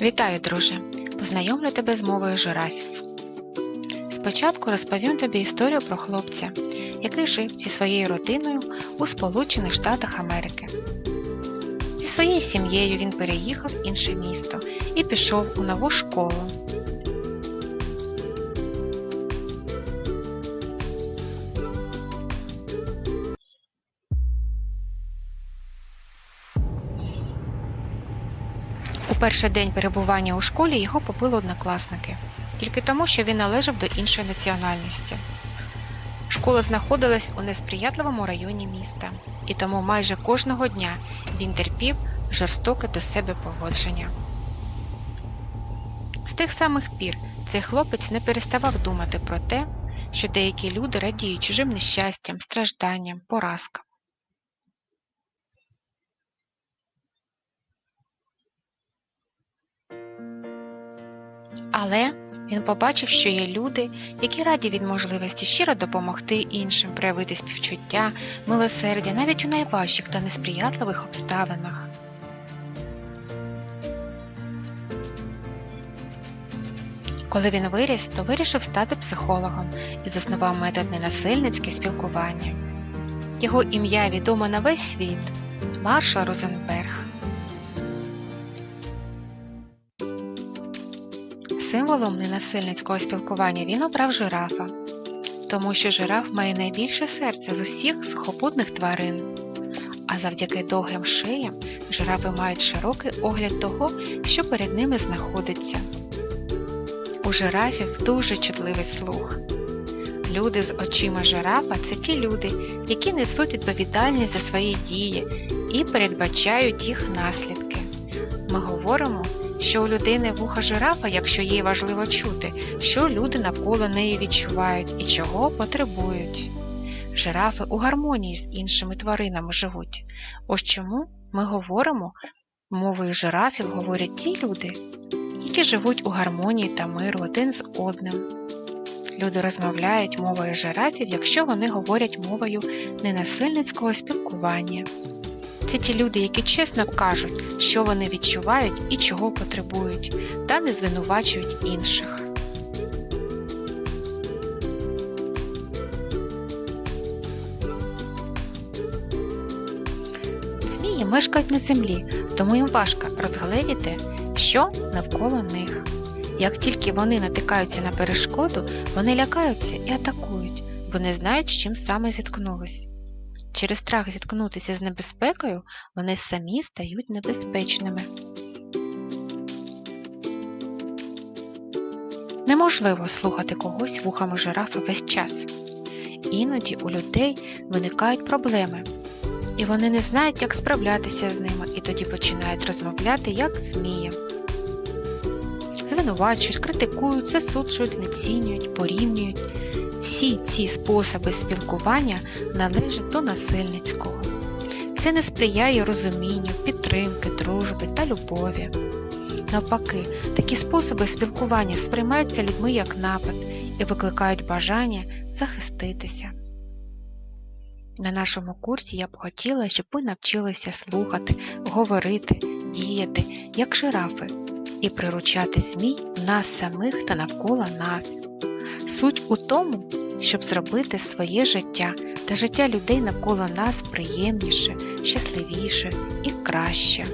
Вітаю, друже! Познайомлю тебе з мовою жирафів. Спочатку розповім тобі історію про хлопця, який жив зі своєю родиною у Сполучених Штатах Америки. Зі своєю сім'єю він переїхав в інше місто і пішов у нову школу. У перший день перебування у школі його побили однокласники, тільки тому, що він належав до іншої національності. Школа знаходилась у несприятливому районі міста, і тому майже кожного дня він терпів жорстоке до себе поводження. З тих самих пір цей хлопець не переставав думати про те, що деякі люди радіють чужим нещастям, стражданням, поразкам. Але він побачив, що є люди, які раді від можливості щиро допомогти іншим, проявити співчуття, милосердя навіть у найважчих та несприятливих обставинах. Коли він виріс, то вирішив стати психологом і заснував метод ненасильницьке спілкування. Його ім'я відомо на весь світ Маршал Розенберг. Символом ненасильницького спілкування він обрав жирафа, тому що жираф має найбільше серце з усіх сухопутних тварин. А завдяки довгим шиям жирафи мають широкий огляд того, що перед ними знаходиться. У жирафів дуже чутливий слух. Люди з очима жирафа це ті люди, які несуть відповідальність за свої дії і передбачають їх наслідки. Ми говоримо що у людини вуха жирафа, якщо їй важливо чути, що люди навколо неї відчувають і чого потребують. Жирафи у гармонії з іншими тваринами живуть. Ось чому ми говоримо, мовою жирафів говорять ті люди, які живуть у гармонії та миру один з одним. Люди розмовляють мовою жирафів, якщо вони говорять мовою ненасильницького спілкування. Це ті люди, які чесно кажуть, що вони відчувають і чого потребують, та не звинувачують інших. Змії мешкають на землі, тому їм важко розгледіти, що навколо них. Як тільки вони натикаються на перешкоду, вони лякаються і атакують, бо не знають, з чим саме зіткнулись. Через страх зіткнутися з небезпекою вони самі стають небезпечними. Неможливо слухати когось вухами жирафа весь час. Іноді у людей виникають проблеми, і вони не знають, як справлятися з ними, і тоді починають розмовляти як змії. Звинувачують, критикують, засуджують, знецінюють, порівнюють. Всі ці способи спілкування належать до насильницького. Це не сприяє розумінню, підтримки, дружби та любові. Навпаки, такі способи спілкування сприймаються людьми як напад і викликають бажання захиститися. На нашому курсі я б хотіла, щоб ви навчилися слухати, говорити, діяти, як жирафи, і приручати змій в нас самих та навколо нас. Суть у тому, щоб зробити своє життя та життя людей навколо нас приємніше, щасливіше і краще.